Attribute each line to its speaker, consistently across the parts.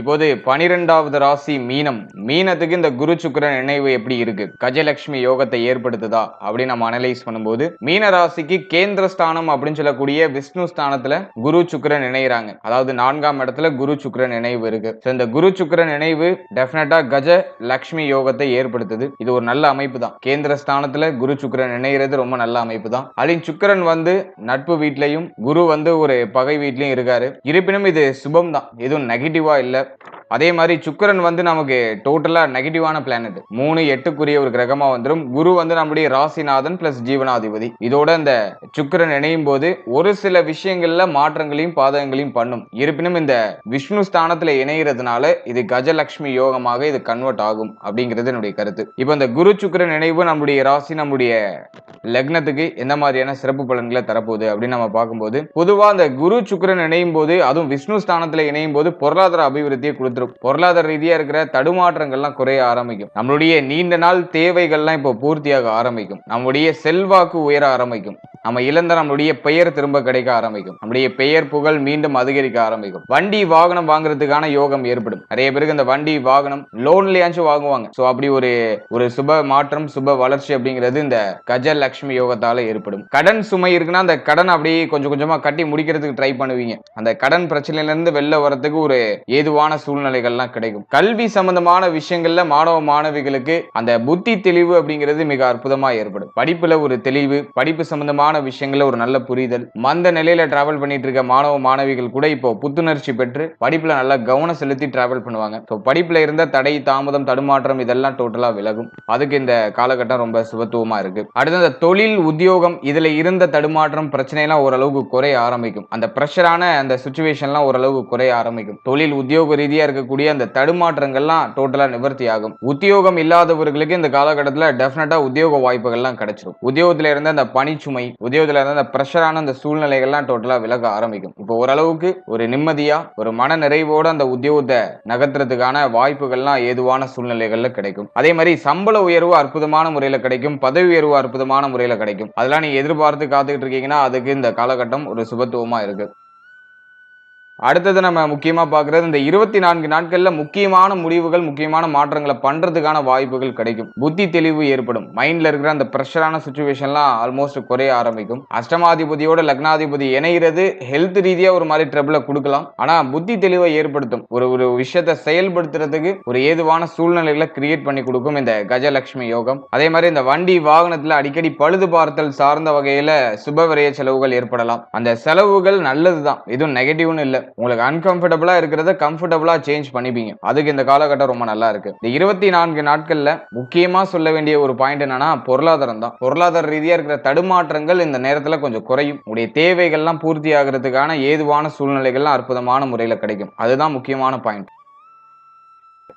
Speaker 1: இப்போது பனிரெண்டாவது ராசி மீனம். மீனத்துக்கு இந்த குரு சுக்கிரன் நினைவு எப்படி இருக்கு? கஜலட்சுமி யோகத்தை ஏற்படுத்துதா? அப்படின்னு நம்ம அனலைஸ் பண்ணும்போது மீன ராசிக்கு கேந்திர ஸ்தானம் அப்படின்னு சொல்லக்கூடிய விஷ்ணு ஸ்தானத்துல குரு சுக்கிரன் இணைகிறாங்க அதாவது நான்காம் இடத்துல குரு சுக்கரன் நினைவு இருக்கு. இந்த குரு சுக்கிரன் நினைவு டெஃபினட்டா கஜ லக்ஷ்மி யோகத்தை ஏற்படுத்துது. இது ஒரு நல்ல அமைப்பு தான். கேந்திர ஸ்தானத்துல குரு சுக்கிரன் இணைகிறது ரொம்ப நல்ல அமைப்பு தான். அதில் சுக்கிரன் வந்து நட்பு வீட்லயும் குரு வந்து ஒரு பகை வீட்லயும் இருக்காரு. இருப்பினும் இது சுபம் தான். எதுவும் நெகட்டிவா இல்லை. Yep. அதே மாதிரி சுக்கிரன் வந்து நமக்கு டோட்டலா நெகட்டிவான பிளானட் மூணு எட்டுக்குரிய ஒரு கிரகமா வந்துடும் குரு வந்து நம்முடைய ராசிநாதன் பிளஸ் ஜீவனாதிபதி. இதோட இந்த சுக்கிரன் இணையும் போது ஒரு சில விஷயங்கள்ல மாற்றங்களையும் பாதகங்களையும் பண்ணும். இருப்பினும் இந்த விஷ்ணு ஸ்தானத்துல இணைகிறதுனால இது கஜலட்சுமி யோகமாக இது கன்வெர்ட் ஆகும் அப்படிங்கிறது என்னுடைய கருத்து. இப்போ இந்த குரு சுக்கிரன் இணைவு நம்முடைய ராசி நம்முடைய லக்னத்துக்கு எந்த மாதிரியான சிறப்பு பலன்களை தரப்போகுது அப்படின்னு நம்ம பார்க்கும்போது பொதுவா அந்த குரு சுக்கரன் இணையும் போது அதுவும் விஷ்ணு ஸ்தானத்துல இணையும் போது பொருளாதார அபிவிருத்தியை கொடுத்து கொடுத்துரும் பொருளாதார ரீதியா இருக்கிற தடுமாற்றங்கள்லாம் குறைய ஆரம்பிக்கும். நம்மளுடைய நீண்ட நாள் தேவைகள்லாம் இப்போ பூர்த்தியாக ஆரம்பிக்கும். நம்முடைய செல்வாக்கு உயர ஆரம்பிக்கும். நம்ம இழந்த நம்மளுடைய பெயர் திரும்ப கிடைக்க ஆரம்பிக்கும். நம்முடைய பெயர் புகழ் மீண்டும் அதிகரிக்க ஆரம்பிக்கும். வண்டி வாகனம் வாங்குறதுக்கான யோகம் ஏற்படும். நிறைய பேருக்கு இந்த வண்டி வாகனம் லோன்லயாச்சும் வாங்குவாங்க. சோ அப்படி ஒரு ஒரு சுப மாற்றம் சுப வளர்ச்சி அப்படிங்கிறது இந்த கஜலட்சுமி யோகத்தால ஏற்படும். கடன் சுமை இருக்குன்னா அந்த கடன் அப்படியே கொஞ்சம் கொஞ்சமா கட்டி முடிக்கிறதுக்கு ட்ரை பண்ணுவீங்க. அந்த கடன் பிரச்சனையில இருந்து வெளில வரதுக்கு ஒரு ஏதுவான சூழ்நிலை சூழ்நிலைகள்லாம் கிடைக்கும். கல்வி சம்பந்தமான விஷயங்கள்ல மாணவ மாணவிகளுக்கு அந்த புத்தி தெளிவு அப்படிங்கிறது மிக அற்புதமா ஏற்படும். படிப்புல ஒரு தெளிவு படிப்பு சம்பந்தமான விஷயங்கள ஒரு நல்ல புரிதல். மந்த நிலையில டிராவல் பண்ணிட்டு இருக்க மாணவ மாணவிகள் கூட இப்போ புத்துணர்ச்சி பெற்று படிப்புல நல்லா கவனம் செலுத்தி டிராவல் பண்ணுவாங்க. ஸோ படிப்புல இருந்த தடை தாமதம் தடுமாற்றம் இதெல்லாம் டோட்டலா விலகும். அதுக்கு இந்த காலகட்டம் ரொம்ப சுபத்துவமா இருக்கு. அடுத்து அந்த தொழில் உத்தியோகம் இதுல இருந்த தடுமாற்றம் பிரச்சனை எல்லாம் ஓரளவுக்கு குறைய ஆரம்பிக்கும். அந்த ப்ரெஷரான அந்த சுச்சுவேஷன்லாம் ஓரளவுக்கு குறைய ஆரம்பிக்கும். தொழில் உத்தியோக ரீதியா இருக்கக்கூடிய அந்த தடுமாற்றங்கள்லாம் டோட்டலா நிவர்த்தி ஆகும் உத்தியோகம் இல்லாதவர்களுக்கு இந்த காலகட்டத்தில் டெஃபினட்டாக உத்தியோக வாய்ப்புகள்லாம் கிடைச்சிடும் உத்தியோகத்தில் இருந்த அந்த பணிச்சுமை உத்தியோகத்தில் இருந்த அந்த ப்ரெஷரான அந்த சூழ்நிலைகள்லாம் டோட்டலா விலக ஆரம்பிக்கும். இப்போ ஓரளவுக்கு ஒரு நிம்மதியா ஒரு மன நிறைவோட அந்த உத்தியோகத்தை நகர்த்துறதுக்கான வாய்ப்புகள்லாம் ஏதுவான சூழ்நிலைகள்ல கிடைக்கும். அதே மாதிரி சம்பள உயர்வு அற்புதமான முறையில் கிடைக்கும். பதவி உயர்வு அற்புதமான முறையில கிடைக்கும். அதெல்லாம் நீ எதிர்பார்த்து காத்துக்கிட்டு இருக்கீங்கன்னா அதுக்கு இந்த காலகட்டம் ஒரு சுபத்துவமா இருக்கு. அடுத்தது நம்ம முக்கியமாக பார்க்கறது இந்த இருபத்தி நான்கு நாட்களில் முக்கியமான முடிவுகள் முக்கியமான மாற்றங்களை பண்ணுறதுக்கான வாய்ப்புகள் கிடைக்கும். புத்தி தெளிவு ஏற்படும். மைண்டில் இருக்கிற அந்த ப்ரெஷரான சுச்சுவேஷன்லாம் ஆல்மோஸ்ட் குறைய ஆரம்பிக்கும். அஷ்டமாதிபதியோட லக்னாதிபதி இணைகிறது ஹெல்த் ரீதியாக ஒரு மாதிரி ட்ரபிளை கொடுக்கலாம். ஆனால் புத்தி தெளிவை ஏற்படுத்தும். ஒரு ஒரு விஷயத்தை செயல்படுத்துறதுக்கு ஒரு ஏதுவான சூழ்நிலைகளை கிரியேட் பண்ணி கொடுக்கும் இந்த கஜலட்சுமி யோகம். அதே மாதிரி இந்த வண்டி வாகனத்தில் அடிக்கடி பழுது பார்த்தல் சார்ந்த வகையில் சுப செலவுகள் ஏற்படலாம். அந்த செலவுகள் நல்லது தான் எதுவும் நெகட்டிவ்னு இல்லை. உங்களுக்கு அன்கம்ஃபர்டபுளா இருக்கிறத கம்ஃபர்டபுளா சேஞ்ச் பண்ணிப்பீங்க. அதுக்கு இந்த காலகட்டம் ரொம்ப நல்லா இருக்கு. இந்த இருபத்தி நான்கு நாட்கள்ல முக்கியமா சொல்ல வேண்டிய ஒரு பாயிண்ட் என்னன்னா பொருளாதாரம் தான். பொருளாதார ரீதியா இருக்கிற தடுமாற்றங்கள் இந்த நேரத்துல கொஞ்சம் குறையும். உடைய தேவைகள்லாம் பூர்த்தி ஆகிறதுக்கான ஏதுவான சூழ்நிலைகள்லாம் அற்புதமான முறையில கிடைக்கும். அதுதான் முக்கியமான பாயிண்ட்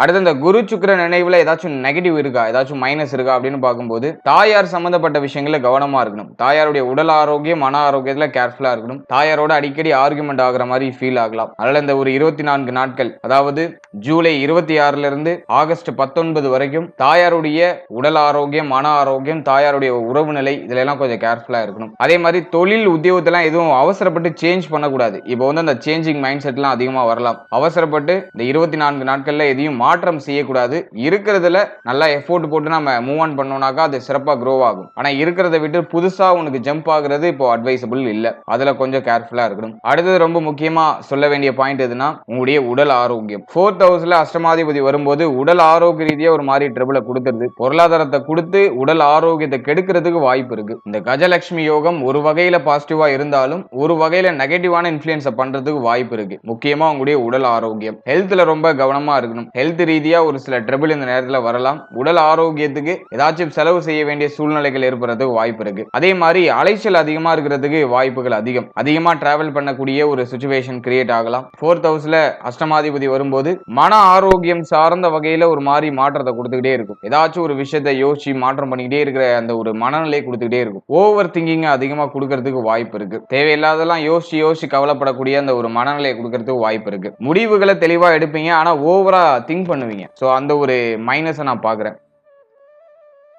Speaker 1: அடுத்து இந்த குரு சுக்கிர நினைவுல ஏதாச்சும் நெகட்டிவ் இருக்கா? ஏதாச்சும் மைனஸ் இருக்கா? அப்படின்னு பார்க்கும்போது தாயார் சம்பந்தப்பட்ட விஷயங்களில் கவனமா இருக்கணும். தாயாருடைய உடல் ஆரோக்கியம் மன ஆரோக்கியத்துல கேர்ஃபுல்லா இருக்கணும். தாயாரோட அடிக்கடி ஆர்குமெண்ட் ஆகுற மாதிரி ஃபீல் ஆகலாம். அதனால இந்த ஒரு இருபத்தி நான்கு நாட்கள் அதாவது ஜூலை இருபத்தி ஆறுல இருந்து ஆகஸ்ட் பத்தொன்பது வரைக்கும் தாயாருடைய உடல் ஆரோக்கியம் மன ஆரோக்கியம் தாயாருடைய உறவு நிலை இதுல எல்லாம் கொஞ்சம் கேர்ஃபுல்லா இருக்கணும். அதே மாதிரி தொழில் உத்தியோகத்தெல்லாம் எதுவும் அவசரப்பட்டு சேஞ்ச் பண்ணக்கூடாது. இப்போ வந்து அந்த சேஞ்சிங் மைண்ட் செட்லாம் அதிகமாக வரலாம். அவசரப்பட்டு இந்த இருபத்தி நான்கு நாட்களில் எதையும் மாற்றம் செய்யக்கூடாது. இருக்கிறதுல நல்லா எஃபோர்ட் போட்டு நம்ம மூவ் ஆன் பண்ணோம்னாக்கா அது சிறப்பாக க்ரோ ஆகும். ஆனால் இருக்கிறத விட்டு புதுசாக உனக்கு ஜம்ப் ஆகுறது இப்போ அட்வைசபிள் இல்லை. அதில் கொஞ்சம் கேர்ஃபுல்லாக இருக்கணும். அடுத்தது ரொம்ப முக்கியமாக சொல்ல வேண்டிய பாயிண்ட் எதுனா உங்களுடைய உடல் ஆரோக்கியம். ஃபோர்த் ஹவுஸில் அஷ்டமாதிபதி வரும்போது உடல் ஆரோக்கிய ரீதியாக ஒரு மாதிரி ட்ரிபிளை கொடுத்துருது. பொருளாதாரத்தை கொடுத்து உடல் ஆரோக்கியத்தை கெடுக்கிறதுக்கு வாய்ப்பு இருக்கு. இந்த கஜலட்சுமி யோகம் ஒரு வகையில பாசிட்டிவா இருந்தாலும் ஒரு வகையில நெகட்டிவான இன்ஃபுளுன்ஸை பண்றதுக்கு வாய்ப்பு இருக்கு. முக்கியமா உங்களுடைய உடல் ஆரோக்கியம். ஹெல்த்ல ரொம்ப கவனமா இருக்கணும். ஹெல்த் ஹெல்த் ரீதியாக ஒரு சில ட்ரபிள் இந்த நேரத்தில் வரலாம். உடல் ஆரோக்கியத்துக்கு ஏதாச்சும் செலவு செய்ய வேண்டிய சூழ்நிலைகள் ஏற்படுறதுக்கு வாய்ப்பு இருக்கு. அதே மாதிரி அலைச்சல் அதிகமாக இருக்கிறதுக்கு வாய்ப்புகள் அதிகம். அதிகமாக டிராவல் பண்ணக்கூடிய ஒரு சுச்சுவேஷன் கிரியேட் ஆகலாம். ஃபோர்த் ஹவுஸ்ல அஷ்டமாதிபதி வரும்போது மன ஆரோக்கியம் சார்ந்த வகையில ஒரு மாதிரி மாற்றத்தை கொடுத்துக்கிட்டே இருக்கும். ஏதாச்சும் ஒரு விஷயத்தை யோசிச்சு மாற்றம் பண்ணிக்கிட்டே இருக்கிற அந்த ஒரு மனநிலையை கொடுத்துக்கிட்டே இருக்கும். ஓவர் திங்கிங் அதிகமா கொடுக்கறதுக்கு வாய்ப்பு இருக்கு. தேவையில்லாதெல்லாம் யோசிச்சு யோசிச்சு கவலைப்படக்கூடிய அந்த ஒரு மனநிலையை கொடுக்கறதுக்கு வாய்ப்பு இருக்கு. முடிவுகளை தெளிவா எடுப்பீங்க. ஆனா ஓவரா திங்க் பண்ணுவீங்க. ஸோ அந்த ஒரு மைனஸை நான் பார்க்குறேன்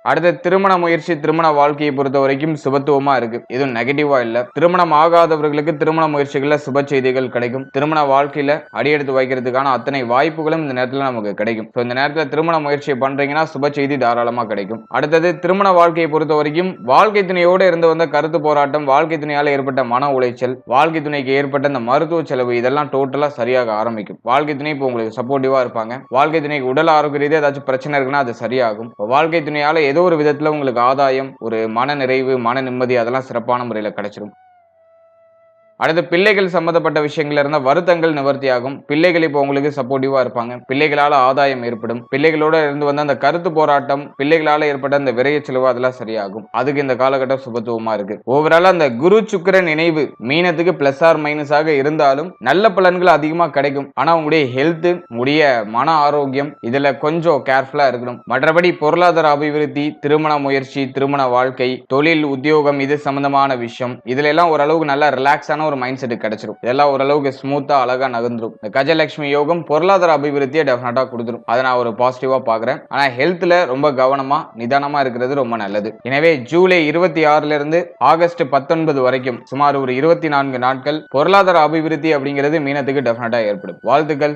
Speaker 1: அடுத்த திருமண முயற்சி திருமண வாழ்க்கையை பொறுத்த வரைக்கும் சுபத்துவமா இருக்கு. எதுவும் நெகட்டிவா இல்ல. திருமணம் ஆகாதவர்களுக்கு திருமண முயற்சிகள்ல சுப செய்திகள் கிடைக்கும். திருமண வாழ்க்கையில அடியெடுத்து வைக்கிறதுக்கான அத்தனை வாய்ப்புகளும் இந்த நேரத்துல நமக்கு கிடைக்கும். ஸோ இந்த நேரத்துல திருமண முயற்சியை பண்றீங்கன்னா சுப செய்தி தாராளமா கிடைக்கும். அடுத்தது திருமண வாழ்க்கையை பொறுத்த வரைக்கும் வாழ்க்கை துணையோடு இருந்து வந்த கருத்து போராட்டம் வாழ்க்கை துணையால ஏற்பட்ட மன உளைச்சல் வாழ்க்கை துணைக்கு ஏற்பட்ட இந்த மருத்துவ செலவு இதெல்லாம் டோட்டலா சரியாக ஆரம்பிக்கும். வாழ்க்கை துணை இப்போ உங்களுக்கு சப்போர்ட்டிவா இருப்பாங்க. வாழ்க்கை துணைக்கு உடல் ஆரோக்கிய ரீதியாக ஏதாச்சும் பிரச்சனை இருக்குன்னா அது சரியாகும். இப்போ வாழ்க்கை துணையால ஏதோ ஒரு விதத்தில் உங்களுக்கு ஆதாயம் ஒரு மன நிறைவு மன நிம்மதி அதெல்லாம் சிறப்பான முறையில் கிடச்சிரும். அடுத்து பிள்ளைகள் சம்மந்தப்பட்ட விஷயங்கள் இருந்தால் வருத்தங்கள் நிவர்த்தியாகும். பிள்ளைகள் இப்போ உங்களுக்கு சப்போர்ட்டிவாக இருப்பாங்க. பிள்ளைகளால் ஆதாயம் ஏற்படும். பிள்ளைகளோட இருந்து வந்த அந்த கருத்து போராட்டம் பிள்ளைகளால் ஏற்பட்ட அந்த விரைய செலவு அதெல்லாம் சரியாகும். அதுக்கு இந்த காலகட்டம் சுபத்துவமாக இருக்கு. ஓவரால் அந்த குரு சுக்கிரன் இணைவு மீனத்துக்கு பிளஸ் ஆர் மைனஸாக இருந்தாலும் நல்ல பலன்கள் அதிகமாக கிடைக்கும். ஆனால் உங்களுடைய ஹெல்த்து உங்களுடைய மன ஆரோக்கியம் இதில் கொஞ்சம் கேர்ஃபுல்லாக இருக்கணும். மற்றபடி பொருளாதார அபிவிருத்தி திருமண முயற்சி திருமண வாழ்க்கை தொழில் உத்தியோகம் இது சம்பந்தமான விஷயம். இதுல எல்லாம் ஓரளவுக்கு நல்லா ரிலாக்ஸான ஒரு மைண்ட் செட் கிடைச்சிரும். இதெல்லாம் ஓரளவுக்கு ஸ்மூத்தா அழகா நகர்ந்துரும். இந்த கஜலட்சுமி யோகம் பொருளாதார அபிவிருத்தியை டெஃபினட்டா கொடுத்துரும். அதை நான் ஒரு பாசிட்டிவா பாக்குறேன் ஆனா ஹெல்த்ல ரொம்ப கவனமா நிதானமா இருக்கிறது ரொம்ப நல்லது. எனவே ஜூலை இருபத்தி ஆறுல இருந்து ஆகஸ்ட் பத்தொன்பது வரைக்கும் சுமார் ஒரு இருபத்தி நான்கு நாட்கள் பொருளாதார அபிவிருத்தி அப்படிங்கிறது மீனத்துக்கு டெஃபினட்டா ஏற்படும். வாழ்த்துக்கள்.